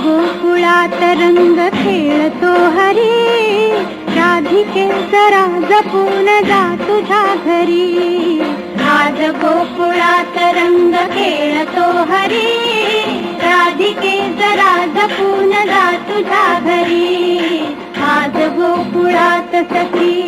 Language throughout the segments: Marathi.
गोकुळात रंग खेळतो हरी. राधिके जरा जपून जा तुझ्या घरी. आज गोकुळात रंग खेळतो हरी. राधिके जरा जपून जा तुझ्या घरी. आज गोकुळात सखी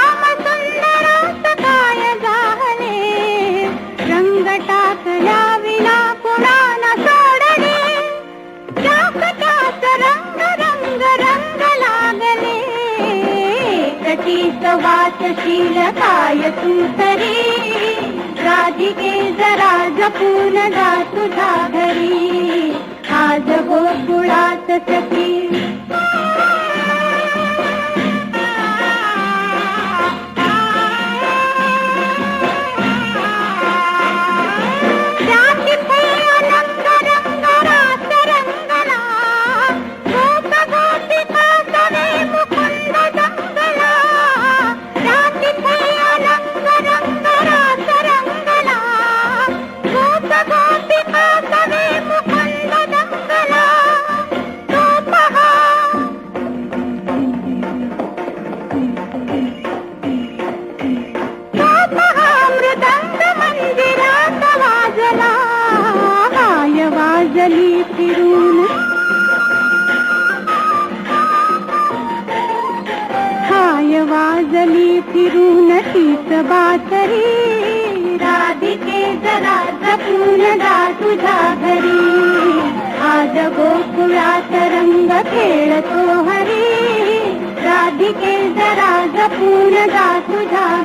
कटीच वाचशील काय तू तरी राधिके जरा जपून जा तुझा घरी. आज गोकुळात सखी. वाजली फिरून. हाय वाजली फिरून तीच बातरी. राधिके जरा जपून जा तुझ्या घरी. आज गोकुळात रंग खेळतो हरी. राधिके जरा जपून जा तुझ्या